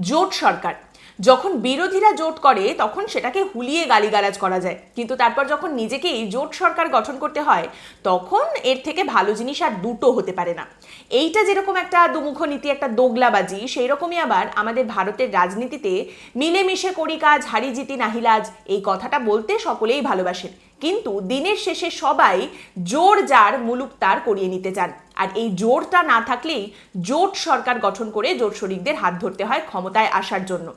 জোট সরকার। যখন বিরোধীরা জোট করে, তখন সেটাকে হুলিয়ে গালিগালাজ করা যায়। কিন্তু তারপর যখন নিজেকেই জোট সরকার গঠন করতে হয়, তখন এর থেকে ভালো জিনিস আর দুটো হতে পারে না। এইটা যেরকম একটা দুমুখ নীতি, একটা দোগলাবাজি সেই রকমই আবার আমাদের ভারতের রাজনীতিতে মিলেমিশে করি কাজ, হারি জিতি নাহিলাজ এই কথাটা বলতে সকলেই ভালোবাসেন। কিন্তু দিনের শেষে সবাই জোর যার মুলুক তার করিয়ে নিতে চান। আর এই জোরটা না থাকলেই জোট সরকার গঠন করে জোট শরিকদের হাত ধরতে হয় ক্ষমতায় আসার জন্য।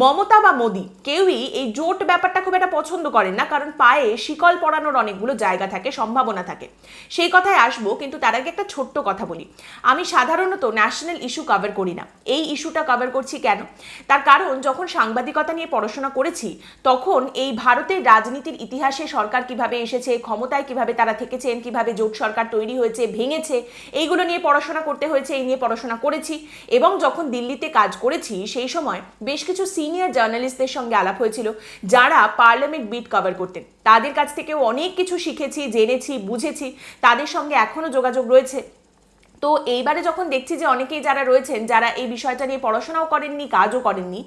মমতা বা মোদি কেউই এই জোট ব্যাপারটা খুব একটা পছন্দ করেন না, কারণ পায়ে শিকল পড়ানোর অনেকগুলো জায়গা থাকে, সম্ভাবনা থাকে। সেই কথায় আসব, কিন্তু তার আগে একটা ছোট্ট কথা বলি। আমি সাধারণত ন্যাশনাল ইস্যু কভার করি না। এই ইস্যুটা কভার করছি কেন? তার কারণ, যখন সাংবাদিকতা নিয়ে পড়াশোনা করেছি, তখন এই ভারতের রাজনীতির ইতিহাসে সরকার কীভাবে এসেছে, ক্ষমতায় কীভাবে তারা থেকেছেন, কীভাবে জোট সরকার তৈরি হয়েছে, ভেঙেছে এইগুলো নিয়ে পড়াশোনা করতে হয়েছে, এই নিয়ে পড়াশোনা করেছি। এবং যখন দিল্লিতে কাজ করেছি, সেই সময় বেশ কিছু সিনিয়র জার্নালিস্টদের সঙ্গে আলাপ হয়েছিল, যারা পার্লামেন্ট বিট কভার করতেন। তাদের কাছ থেকেও অনেক কিছু শিখেছি, জেনেছি, বুঝেছি। তাদের সঙ্গে এখনও যোগাযোগ রয়েছে। তো এইবারে যখন দেখছি যে অনেকেই যারা রয়েছেন, যারা এই বিষয়টা নিয়ে পড়াশোনাও করেননি, কাজও করেননি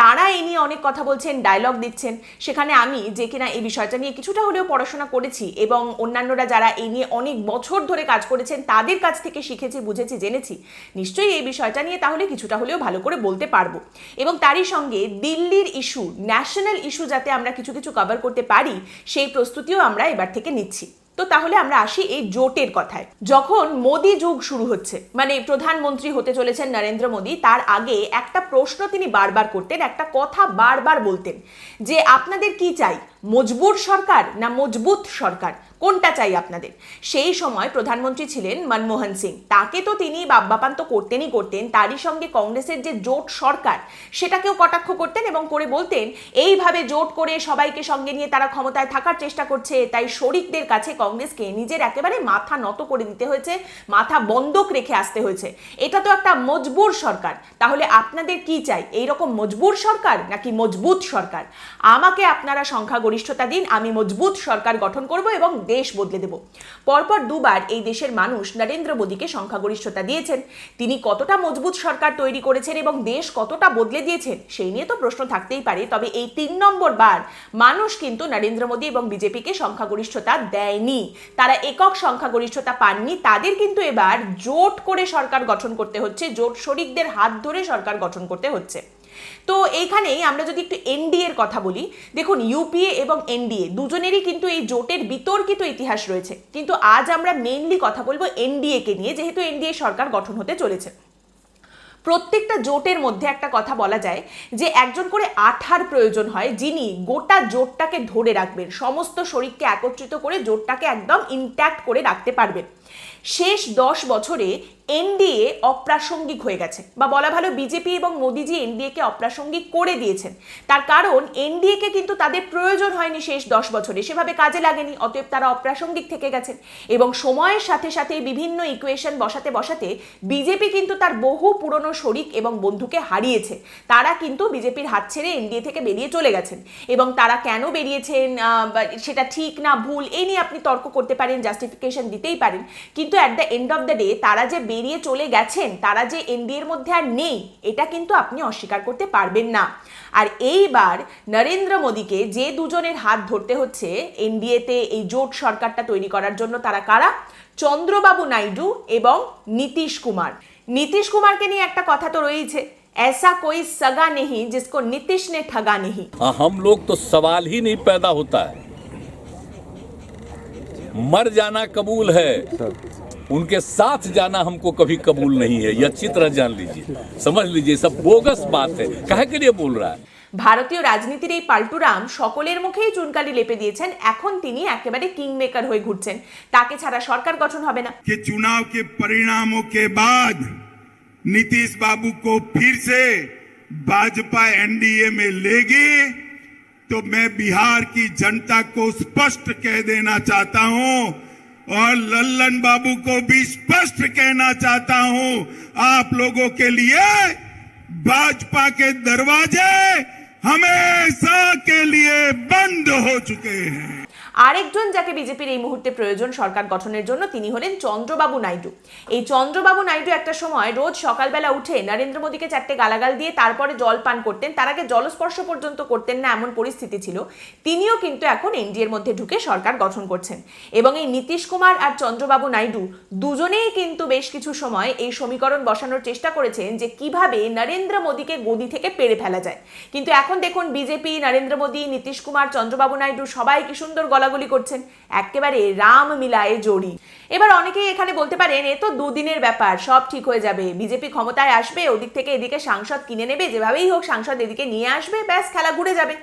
তারা এই নিয়ে অনেক কথা বলছেন ডায়লগ দিচ্ছেন। সেখানে আমি যে কিনা এই বিষয়টা নিয়ে কিছুটা হলেও পড়াশোনা করেছি এবং অন্যান্যরা যারা এই নিয়ে অনেক বছর ধরে কাজ করেছেন, তাদের কাছ থেকে শিখেছি, বুঝেছি, জেনেছি। নিশ্চয়ই এই বিষয়টা নিয়ে তাহলে কিছুটা হলেও ভালো করে বলতে পারব। এবং তারই সঙ্গে দিল্লির ইস্যু ন্যাশনাল ইস্যু যাতে আমরা কিছু কিছু কভার করতে পারি, সেই প্রস্তুতিও আমরা এবার থেকে নিচ্ছি। তো তাহলে আমরা আসি এই জোটের কথায়। যখন মোদি যুগ শুরু হচ্ছে মানে প্রধানমন্ত্রী হতে চলেছেন নরেন্দ্র মোদী, তার আগে একটা প্রশ্ন তিনি বারবার করতেন, একটা কথা বারবার বলতেন যে, আপনাদের কি চাই? মজবুর সরকার না মজবুত সরকার? কোনটা চাই আপনাদের? সেই সময় প্রধানমন্ত্রী ছিলেন মনমোহন সিং। তাকে তো তিনি বাব্যাপান তো করতেনই করতেন। তারই সঙ্গে কংগ্রেসের যে জোট সরকার, সেটাকেও কটাক্ষ করতেন এবং করে বলতেন, এইভাবে জোট করে সবাইকে সঙ্গে নিয়ে তারা ক্ষমতায় থাকার চেষ্টা করছে, তাই শরিকদের কাছে কংগ্রেসকে নিজের একেবারে মাথা নত করে দিতে হয়েছে, মাথা বন্ধক রেখে আসতে হয়েছে। এটা তো একটা মজবুর সরকার। তাহলে আপনাদের কি চাই? এই রকম মজবুর সরকার নাকি মজবুত সরকার? আমাকে আপনারা সংখ্যাগরিষ্ঠতা দিন, আমি মজবুত সরকার গঠন করব এবং দেশ বদলে দেব। পরপর দুবার এই দেশের মানুষ নরেন্দ্র মোদীকে সংখ্যাগরিষ্ঠতা দিয়েছেন। তিনি কতটা মজবুত সরকার তৈরি করেছেন এবং দেশ কতটা বদলে দিয়েছেন, সেই নিয়ে তো প্রশ্ন থাকতেই পারে। তবে এই তিন নম্বর বার মানুষ কিন্তু নরেন্দ্র মোদী এবং বিজেপিকে সংখ্যাগরিষ্ঠতা দেয়নি। তারা একক সংখ্যাগরিষ্ঠতা পাননি। তাদের কিন্তু এবার জোট করে সরকার গঠন করতে হচ্ছে। জোট শরিকদের হাত ধরে সরকার গঠন করতে হচ্ছে। তো এইখানেই আমরা যদি একটু এনডিএর কথা বলি, দেখুন ইউপিএ এবং এনডিএ দুজনেরই কিন্তু এই জোটের বিতর্কিত ইতিহাস রয়েছে। কিন্তু আজ আমরা মেইনলি কথা বলব এনডিএ কে নিয়ে, যেহেতু এনডিএ সরকার গঠন হতে চলেছে। প্রত্যেকটা জোটের মধ্যে একটা কথা বলা যায় যে একজন করে আঠার প্রয়োজন হয়, যিনি গোটা জোটটাকে ধরে রাখবেন, সমস্ত শরীরকে একত্রিত করে জোটটাকে একদম ইনট্যাক্ট করে রাখতে পারবেন। শেষ দশ বছরে এনডিএ অপ্রাসঙ্গিক হয়ে গেছে বা বলা ভালো বিজেপি এবং মোদিজি এনডিএকে অপ্রাসঙ্গিক করে দিয়েছেন। তার কারণ এনডিএকে কিন্তু তাদের প্রয়োজন হয়নি শেষ দশ বছরে। সেভাবে কাজে লাগেনি, অতএব তারা অপ্রাসঙ্গিক থেকে গেছেন এবং সময়ের সাথে সাথে বিভিন্ন ইকুয়েশন বসাতে বসাতে বিজেপি কিন্তু তার বহু পুরনো শরিক এবং বন্ধুকে হারিয়েছে। তারা কিন্তু বিজেপির হাত ছেড়ে এনডিএ থেকে বেরিয়ে চলে গেছেন এবং তারা কেন বেরিয়েছেন সেটা ঠিক না, ভুল এই নিয়ে আপনি তর্ক করতে পারেন জাস্টিফিকেশন দিতেই পারেন। কিন্তু at the end of the day তারা যে বেরিয়ে চলে গেছেন তারা যে এনডিএর মধ্যে আর নেই এটা কিন্তু আপনি অস্বীকার করতে পারবেন না আর এইবার নরেন্দ্র মোদীকে যে দুজনের হাত ধরতে হচ্ছে এনডিএতে এই জোট সরকারটা তৈরি করার জন্য তারা কারা চন্দ্রবাবু নাইডু এবং নীতিশ কুমার নীতিশ কুমারকে নিয়ে একটা কথা তো রয়েছে ऐसा कोई सगा नहीं जिसको नीतीश ने ठगा नहीं हाँ, हम लोग तो सवाल ही नहीं पैदा होता है मर जाना कबूल है उनके साथ जाना हमको कभी कबूल नहीं है यह अच्छी तरह जान लीजिए समझ लीजिए सब बोगस बात है काहे के लिए बोल रहा है ভারতীয় রাজনীতির এই পাল্টুরাম সকলের মুখেই চুনকালি লেপে দিয়েছেন এখন তিনি একেবারে কিং মেকার হয়ে ঘুরছেন তাকে ছাড়া সরকার গঠন হবে না कि चुनाव के परिणामों के बाद नीतीश बाबू को फिर से भाजपा एनडीए में लेगी तो मैं बिहार की जनता को स्पष्ट कह देना चाहता हूं और लल्लन बाबू को भी स्पष्ट कहना चाहता हूँ, आप लोगों के लिए भाजपा के दरवाजे हमेशा के लिए बंद हो चुके हैं। আরেকজন যাকে বিজেপির এই মুহূর্তে প্রয়োজন সরকার গঠনের জন্য, তিনি হলেন চন্দ্রবাবু নাইডু। এই চন্দ্রবাবু নাইডু একটা সময় রোজ সকালবেলা উঠে নরেন্দ্র মোদীকে চারটে গালাগাল দিয়ে তারপরে জল পান করতেন। তার আগে জলস্পর্শ পর্যন্ত করতেন না, এমন পরিস্থিতি ছিল। তিনিও কিন্তু এখন এনডিএর মধ্যে ঢুকে সরকার গঠন করছেন। এবং এই নীতিশ কুমার আর চন্দ্রবাবু নাইডু দুজনেই কিন্তু বেশ কিছু সময় এই সমীকরণ বসানোর চেষ্টা করেছেন যে কীভাবে নরেন্দ্র মোদীকে গদি থেকে পেরে ফেলা যায়। কিন্তু এখন দেখুন, বিজেপি, নরেন্দ্র মোদী, নীতিশ কুমার, চন্দ্রবাবু নাইডু সবাই কি সুন্দর গলাগলি করছেন। একেবারে রাম মিলায়ে জড়ি। এবার অনেকেই এখানে বলতে পারেন, এ তো দুদিনের ব্যাপার, সব ঠিক হয়ে যাবে। বিজেপি ক্ষমতায় আসবে, ওদিক থেকে এদিকে সাংসদ কিনে নেবে, যেভাবেই হোক সাংসদ এদিকে নিয়ে আসবে, ব্যাস, খেলা ঘুরে যাবে।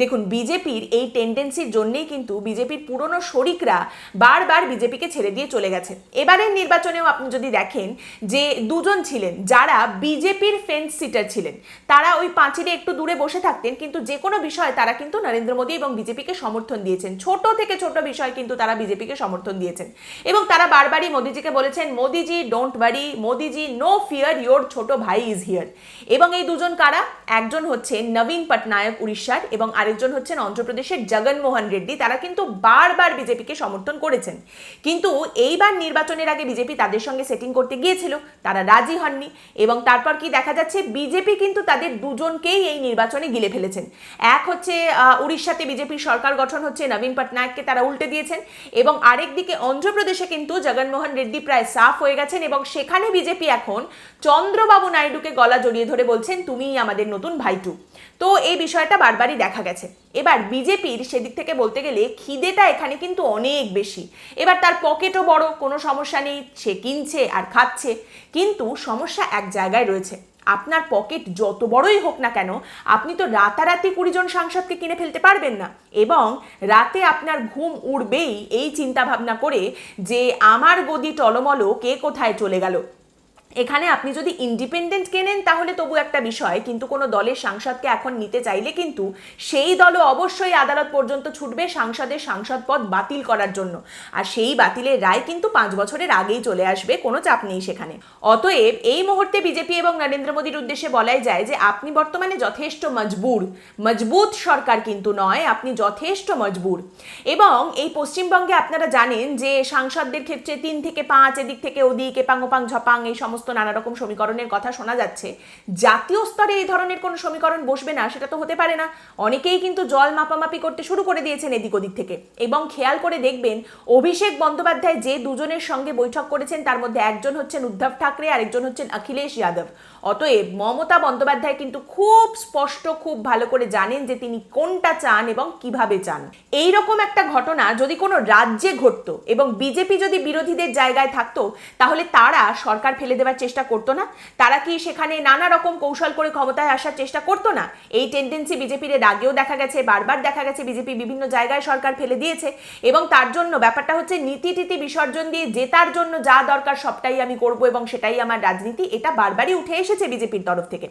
দেখুন, বিজেপির এই টেন্ডেন্সির জন্যেই কিন্তু বিজেপির পুরনো শরিকরা বারবার বিজেপিকে ছেড়ে দিয়ে চলে গেছে। এবারের নির্বাচনেও আপনি যদি দেখেন যে দুজন ছিলেন, যারা বিজেপির ফেন্স সিটার ছিলেন, তারা ওই পাঁচিলে একটু দূরে বসে থাকতেন, কিন্তু যে কোনো বিষয়ে তারা কিন্তু নরেন্দ্র মোদী এবং বিজেপিকে সমর্থন দিয়েছেন। ছোট থেকে ছোট বিষয় কিন্তু তারা বিজেপিকে সমর্থন দিয়েছেন। এবং তারা বারবারই মোদিজিকে বলেছেন, মোদিজি don't worry Modiji no fear your ছোট ভাই ইজ হিয়ার এবং এই দুজন কারা? একজন হচ্ছেন নবীন পটনায়ক উড়িষ্যার এবং আরেকজন হচ্ছেন অন্ধ্রপ্রদেশের জগনমোহন রেড্ডি। তারা কিন্তু বারবার বিজেপিকে সমর্থন করেছেন। কিন্তু এইবার নির্বাচনের আগে বিজেপি তাদের সঙ্গে সেটিং করতে গিয়েছিল। তারা রাজি হননি এবং তারপর কি দেখা যাচ্ছে, বিজেপি কিন্তু তাদের দুজনকেই এই নির্বাচনে গিলে ফেলেছেন। এক হচ্ছে উড়িষ্যাতে বিজেপির সরকার গঠন হচ্ছে নবীন পটনায়ককে তারা উল্টে দিয়েছেন। এবং আরেকদিকে অন্ধ্রপ্রদেশে কিন্তু জগনমোহন রেড্ডি প্রায় সাফ হয়ে গেছেন এবং সেখানে বিজেপি এখন চন্দ্রবাবু নাইডুকে গলা জড়িয়ে ধরে বলছেন, তুমিই আমাদের নতুন ভাইটু। তো এই বিষয়টা বারবারই দেখা গেছে। এবার বিজেপির সেদিক থেকে বলতে গেলে খিদেটা এখানে কিন্তু অনেক বেশি। এবার তার পকেটও বড়, কোনো সমস্যা নেই, সে কিনছে আর খাচ্ছে। কিন্তু সমস্যা এক জায়গায় রয়েছে। আপনার পকেট যত বড়ই হোক না কেন, আপনি তো রাতারাতি কুড়িজন সাংসদকে কিনে ফেলতে পারবেন না। এবং রাতে আপনার ঘুম উড়বেই এই চিন্তা ভাবনা করে যে, আমার গদি টলমল, কে কোথায় চলে গেল? এখানে আপনি যদি ইন্ডিপেন্ডেন্ট কেনেন, তাহলে তবু একটা বিষয়, কিন্তু কোনো দলের সাংসদকে এখন নিতে চাইলে কিন্তু সেই দলও অবশ্যই আদালত পর্যন্ত ছুটবে সাংসদের সাংসদ পদ বাতিল করার জন্য। আর সেই বাতিলের রায় কিন্তু পাঁচ বছরের আগেই চলে আসবে, কোনো চাপ নেই সেখানে। অতএব এই মুহূর্তে বিজেপি এবং নরেন্দ্র মোদীর উদ্দেশ্যে বলাই যায় যে, আপনি বর্তমানে যথেষ্ট মজবুর। মজবুত সরকার কিন্তু নয়, আপনি যথেষ্ট মজবুর। এবং এই পশ্চিমবঙ্গে আপনারা জানেন যে সাংসদদের ক্ষেত্রে তিন থেকে পাঁচ, এদিক থেকে ওদিক, এপাং ওপাং, ঝপাং, এই সমস্ত নানা রকম সমীকরণের কথা শোনা যাচ্ছে। জাতীয় স্তরে এই ধরনের কোনো সমীকরণ বসবে না, সেটা তো হতে পারে না। অনেকেই কিন্তু জল মাপামাপি করতে শুরু করে দিয়েছেন এদিক ওদিক থেকে। এবং খেয়াল করে দেখবেন, অভিষেক বন্দ্যোপাধ্যায় যে দুজনের সঙ্গে বৈঠক করেছেন, তার মধ্যে একজন হচ্ছেন উদ্ধব ঠাকরে আর একজন হচ্ছেন অখিলেশ যাদব। অতএব মমতা বন্দ্যোপাধ্যায় কিন্তু খুব স্পষ্ট, খুব ভালো করে জানেন যে তিনি কোনটা চান এবং কীভাবে চান। এই রকম একটা ঘটনা যদি কোনো রাজ্যে ঘটতো এবং বিজেপি যদি বিরোধীদের জায়গায় থাকতো, তাহলে তারা সরকার ফেলে দেওয়ার চেষ্টা করতো না। তারা কি সেখানে নানা রকম কৌশল করে ক্ষমতায় আসার চেষ্টা করতো না? এই টেন্ডেন্সি বিজেপির এর আগেও দেখা গেছে, বারবার দেখা গেছে বিজেপি বিভিন্ন জায়গায় সরকার ফেলে দিয়েছে এবং তার জন্য ব্যাপারটা হচ্ছে নীতি টিতি বিসর্জন দিয়ে জেতার জন্য যা দরকার সবটাই আমি করব এবং সেটাই আমার রাজনীতি, এটা বারবারই উঠে এসেছে বিজেপির তরফ থেকে।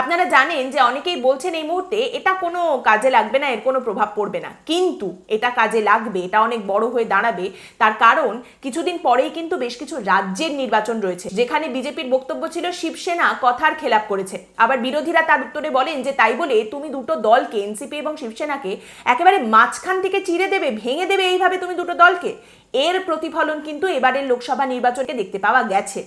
আপনারা জানেন যে অনেকেই বলছেন এই মুহূর্তে এটা কোনো কাজে লাগবে না, এর কোনো প্রভাব পড়বে না। কিন্তু এটা কাজে লাগবে, এটা অনেক বড় হয়ে দাঁড়াবে, তার কারণ কিছুদিন পরেই কিন্তু বেশ কিছু রাজ্যের নির্বাচন রয়েছে, যেখানে বিজেপির বক্তব্য ছিল, শিবসেনা কথার খেলাপ করেছে। আবার বিরোধীরা তার উত্তরে বলেন যে, তাই বলে তুমি দুটো দলকে, এনসিপি এবং শিবসেনাকে, একেবারে মাঝখান থেকে চিরে দেবে, ভেঙে দেবে এইভাবে তুমি দুটো দলকে। এর প্রতিফলন কিন্তু এবারের লোকসভা নির্বাচনকে দেখতে পাওয়া গেছে।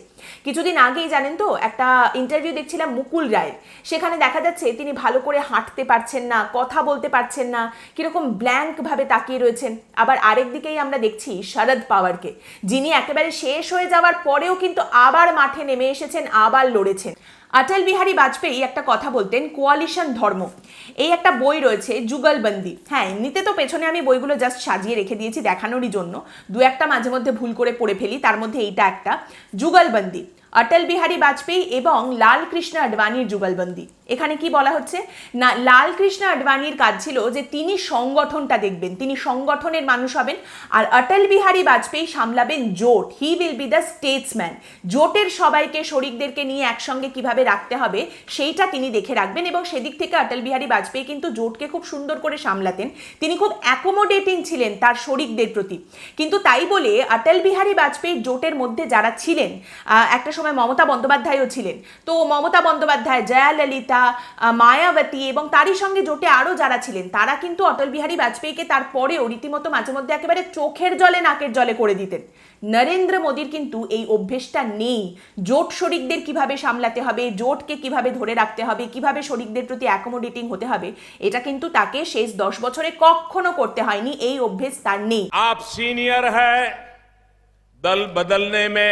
কিছুদিন আগেই জানেন তো, একটা ইন্টারভিউ দেখছিলাম মুকুল রায়ের সেখানে দেখা যাচ্ছে তিনি ভালো করে হাঁটতে পারছেন না, কথা বলতে পারছেন না, কীরকম ব্ল্যাঙ্ক ভাবে তাকিয়ে রয়েছেন। আবার আরেক দিকেই আমরা দেখছি শরদ পাওয়ারকে। যিনি একেবারে শেষ হয়ে যাওয়ার পরেও কিন্তু আবার মাঠে নেমে এসেছেন, আবার লড়েছেন। অটল বিহারী বাজপেয়ী একটা কথা বলতেন, কোয়ালিশন ধর্ম। এই একটা বই রয়েছে, যুগলবন্দি। হ্যাঁ এমনিতে তো পেছনে আমি বইগুলো জাস্ট সাজিয়ে রেখে দিয়েছি দেখানোরই জন্য। দু একটা মাঝে মধ্যে ভুল করে পড়ে ফেলি, তার মধ্যে এইটা একটা, যুগলবন্দি। অটল বিহারী বাজপেয়ী এবং লাল কৃষ্ণ আডবাণীর যুগলবন্দি। এখানে কি বলা হচ্ছে? না লাল কৃষ্ণ আডবাণীর কাজ ছিল যে তিনি সংগঠনটা দেখবেন, তিনি সংগঠনের মানুষ হবেন আর অটল বিহারী বাজপেয়ী সামলাবেন জোট। He will be the statesman জোটের সবাইকে, শরিকদেরকে নিয়ে একসঙ্গে কীভাবে রাখতে হবে, সেইটা তিনি দেখে রাখবেন এবং সেদিক থেকে অটল বিহারী বাজপেয়ী কিন্তু জোটকে খুব সুন্দর করে সামলাতেন। তিনি খুব অ্যাকোমোডেটিং ছিলেন তার শরিকদের প্রতি। কিন্তু তাই বলে অটল বিহারী বাজপেয়ীর জোটের মধ্যে যারা ছিলেন একটা সময় মমতা বন্দ্যোপাধ্যায়ও ছিলেন। তো মমতা বন্দ্যোপাধ্যায়, জয়াললিতা মায়াবতী এবং তারই সঙ্গে জোটে আরও যারা ছিলেন, তারা কিন্তু অটল বিহারী বাজপেয়ীকে তারপরেও রীতিমতো মাঝে মধ্যে একেবারে চোখের জলে, নাকের জলে করে দিতেন। নরেন্দ্র মোদীর কিন্তু এই অভ্যেসটা নেই। জোট শরিকদের কীভাবে সামলাতে হবে, জোটকে কীভাবে ধরে রাখতে হবে, কীভাবে শরিকদের প্রতি অ্যাকোমোডেটিং হতে হবে, এটা কিন্তু তাকে শেষ দশ বছরে কখনো করতে হয়নি, এই অভ্যেস তার নেই। আপ সিনিয়র হ্যাঁ দল বদলনে মে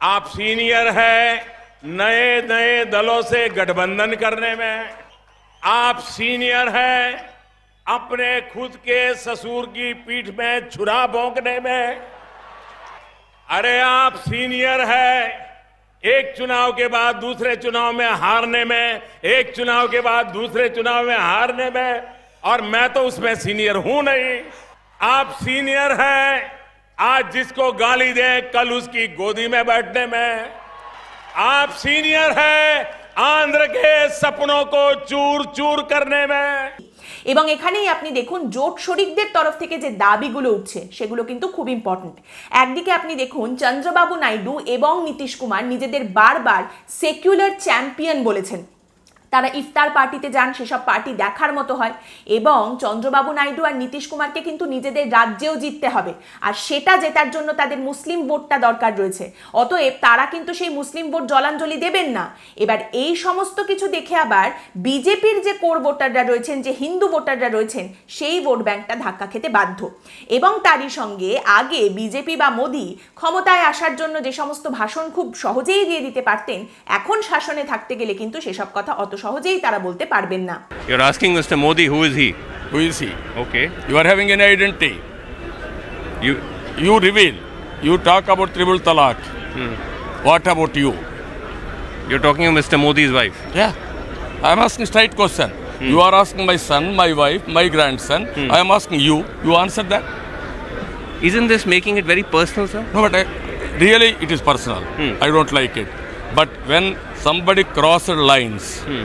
आप सीनियर है, नए नए दलों से गठबंधन करने में। आप सीनियर है, अपने खुद के ससुर की पीठ में छुरा भोंकने में। अरे आप सीनियर है, एक चुनाव के बाद दूसरे चुनाव में हारने में, एक चुनाव के बाद दूसरे चुनाव में हारने में, और मैं तो उसमें सीनियर हूँ नहीं। आप सीनियर हैं आज जिसको गाली दें कल उसकी गोदी में बैठने में आप सीनियर हैं आंध्र के सपनों को चूर चूर करने में এবং এখানেই আপনি দেখুন জোট শরিকদের তরফ থেকে যে দাবিগুলো উঠছে সেগুলো কিন্তু খুব ইম্পর্ট্যান্ট একদিকে আপনি দেখুন চন্দ্রবাবু নাইডু এবং নীতিশ কুমার নিজেদের বারবার সেকুলার চ্যাম্পিয়ন বলেছেন তারা ইফতার পার্টিতে যান, সেসব পার্টি দেখার মতো হয় এবং চন্দ্রবাবু নাইডু আর নীতিশ কুমারকে কিন্তু নিজেদের রাজ্যেও জিততে হবে। আর সেটা জেতার জন্য তাদের মুসলিম ভোটটা দরকার রয়েছে। অতএব তারা কিন্তু সেই মুসলিম ভোট জলাঞ্জলি দেবেন না। এবার এই সমস্ত কিছু দেখে আবার বিজেপির যে কোর ভোটাররা রয়েছেন, যে হিন্দু ভোটাররা রয়েছেন, সেই ভোট ব্যাংকটা ধাক্কা খেতে বাধ্য। এবং তারই সঙ্গে আগে বিজেপি বা মোদি ক্ষমতায় আসার জন্য যে সমস্ত ভাষণ খুব সহজেই দিয়ে দিতে পারতেন, এখন শাসনে থাকতে গেলে কিন্তু সেসব কথা অত সহজেই তারা বলতে পারবেন না You're asking Mr. Modi who is he? Who is he? Okay. You are having an identity. You You reveal. You talk about triple talaq. What about you? you're talking of Mr. Modi's wife. Yeah. I am asking straight question. You are asking my son, my wife, my grandson. I am asking you. You answer that. Isn't this making it very personal, sir? No, but I, really it is personal. I don't like it. But when somebody crosses lines, hmm.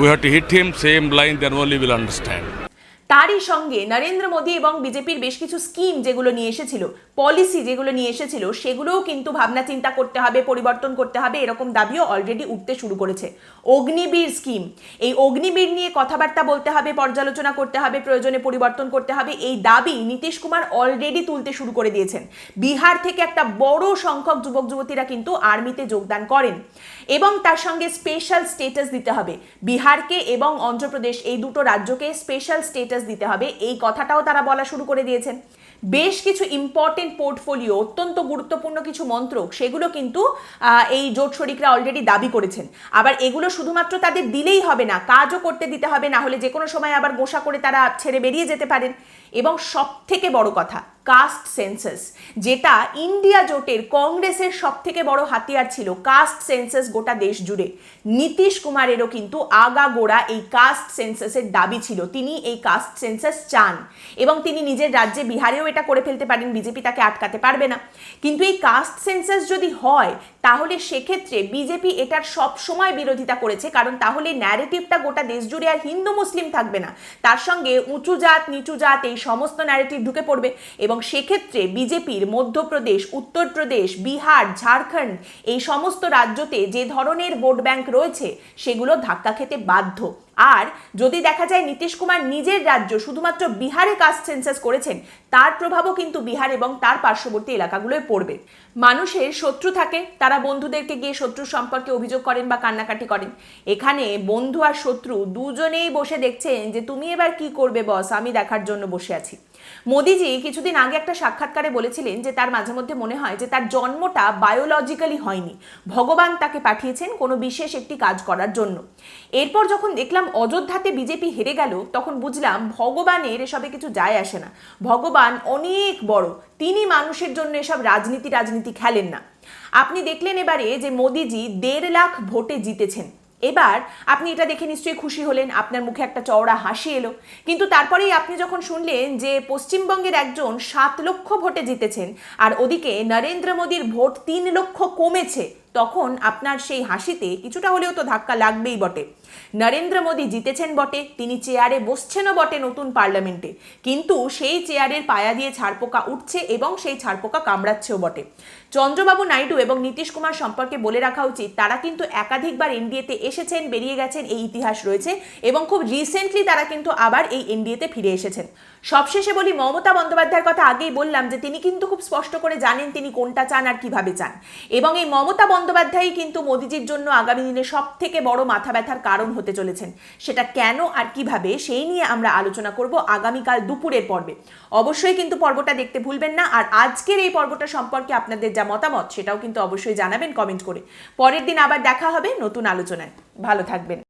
we have to hit him same line. Then only we'll understand. তারই সঙ্গে নরেন্দ্র মোদী এবং বিজেপির বেশ কিছু scheme যেগুলো নিয়ে এসেছিল policy যেগুলো নিয়ে এসেছিল, সেগুলোও কিন্তু ভাবনা চিন্তা করতে হবে, পরিবর্তন করতে হবে, এরকম দাবিও অলরেডি উঠতে শুরু করেছে। অগ্নিবীর স্কিম এই অগ্নিবীর নিয়ে কথাবার্তা বলতে হবে, পর্যালোচনা করতে হবে, প্রয়োজনে পরিবর্তন করতে হবে, এই দাবি নীতিশ কুমার অলরেডি তুলতে শুরু করে দিয়েছেন। বিহার থেকে একটা বড় সংখ্যক যুবক যুবতীরা কিন্তু আর্মিতে যোগদান করেন। এবং তার সঙ্গে স্পেশাল স্টেটাস দিতে হবে। বিহারকে এবং অন্ধ্রপ্রদেশ এই দুটো রাজ্যকে স্পেশাল স্টেটাস দিতে হবে। এই কথাটাও তারা বলা শুরু করে দিয়েছেন। বেশ কিছু ইম্পর্টেন্ট পোর্টফোলিও অত্যন্ত গুরুত্বপূর্ণ কিছু মন্ত্রক, সেগুলো কিন্তু এই জোট শরিকরা অলরেডি দাবি করেছেন। আবার এগুলো শুধুমাত্র তাদের দিলেই হবে না, কাজও করতে দিতে হবে, না হলে যে কোনো সময় আবার গোসা করে তারা ছেড়ে বেরিয়ে যেতে পারেন। এবং সব থেকে বড় কথা কাস্ট সেন্সাস যেটা ইন্ডিয়া জোটের কংগ্রেসের সব থেকে বড় হাতিয়ার ছিল কাস্ট সেন্সাস গোটা দেশ জুড়ে। নীতিশ কুমারেরও কিন্তু আগাগোড়া এই কাস্ট সেন্সাসের দাবি ছিল। তিনি এই কাস্ট সেন্সাস চান এবং তিনি নিজের রাজ্যে বিহারেও এটা করে ফেলতে পারেন, বিজেপি তাকে আটকাতে পারবে না। কিন্তু এই কাস্ট সেন্সাস যদি হয়, তাহলে সেক্ষেত্রে বিজেপি এটার সব সময় বিরোধিতা করেছে, কারণ তাহলে ন্যারেটিভটা গোটা দেশ জুড়ে আর হিন্দু মুসলিম থাকবে না। তার সঙ্গে উঁচু জাত, নিচু জাত এই সমস্ত ন্যারেটিভ ঢুকে পড়বে এবং সেক্ষেত্রে বিজেপির মধ্যপ্রদেশ, উত্তরপ্রদেশ, বিহার, ঝাড়খণ্ড এই সমস্ত রাজ্যতে যে ধরনের ভোট ব্যাংক রয়েছে সেগুলো ধাক্কা খেতে বাধ্য। আর যদি দেখা যায় নীতিশ কুমার নিজের রাজ্য শুধুমাত্র বিহারে কাস্ট সেন্সাস করেছেন, তার প্রভাবও কিন্তু বিহার এবং তার পার্শ্ববর্তী এলাকাগুলোয় পড়বে। মানুষের শত্রু থাকে, তারা বন্ধুদেরকে গিয়ে শত্রু সম্পর্কে অভিযোগ করেন বা কান্নাকাটি করেন। এখানে বন্ধু আর শত্রু দুজনেই বসে দেখছেন যে, তুমি এবার কি করবে বস? আমি দেখার জন্য বসে আছি। মোদিজি কিছুদিন আগে একটা সাক্ষাৎকারে বলেছিলেন যে তার মাঝে মধ্যে মনে হয় যে তার জন্মটা বায়োলজিক্যালি হয়নি। ভগবান তাকে পাঠিয়েছেন কোনো বিশেষ একটি কাজ করার জন্য। এরপর যখন দেখলাম অযোধ্যাতে বিজেপি হেরে গেল, তখন বুঝলাম ভগবানের এসবে কিছু যায় আসে না। ভগবান অনেক বড়, তিনি মানুষের জন্য এসব রাজনীতি রাজনীতি খেলেন না। আপনি দেখলেন এবারে যে মোদিজি দেড় লাখ ভোটে জিতেছেন। এবার আপনি এটা দেখে নিশ্চয়ই খুশি হলেন, আপনার মুখে একটা চওড়া হাসি এলো। কিন্তু তারপরেই আপনি যখন শুনলেন যে পশ্চিমবঙ্গের একজন সাত লক্ষ ভোটে জিতেছেন, আর ওদিকে নরেন্দ্র মোদীর ভোট তিন লক্ষ কমেছে তখন আপনার সেই হাসিতে কিছুটা হলেও তো ধাক্কা লাগবেই বটে। নরেন্দ্র মোদী জিতেছেন বটে, তিনি চেয়ারে বসছেনও বটে নতুন পার্লামেন্টে। কিন্তু সেই চেয়ারের পায়া দিয়ে ছাড়পোকা উঠছে এবং সেই ছাড়পোকা কামড়াচ্ছেও বটে। চন্দ্রবাবু নাইডু এবং নীতিশ কুমার সম্পর্কে বলে রাখা উচিত, তারা কিন্তু একাধিকবার এনডিএতে এসেছেন, বেরিয়ে গেছেন, এই ইতিহাস রয়েছে এবং খুব রিসেন্টলি তারা কিন্তু আবার এই এনডিএতে ফিরে এসেছেন। সবশেষে বলি, মমতা বন্দ্যোপাধ্যায়ের কথা আগেই বললাম যে, তিনি কিন্তু খুব স্পষ্ট করে জানেন তিনি কোনটা চান আর কীভাবে চান। এবং এই মমতা বন্দ্যোপাধ্যায়ই কিন্তু মোদিজির জন্য আগামী দিনে সব থেকে বড় মাথা ব্যথার কারণ হতে চলেছেন। সেটা কেন আর কীভাবে, সেই নিয়ে আমরা আলোচনা করব আগামীকাল দুপুরের পর্বে। অবশ্যই কিন্তু পর্বটা দেখতে ভুলবেন না, আর আজকের এই পর্বটা সম্পর্কে আপনাদের যা মতামত, সেটাও কিন্তু অবশ্যই জানাবেন কমেন্ট করে। পরের দিন আবার দেখা হবে নতুন আলোচনায়। ভালো থাকবেন।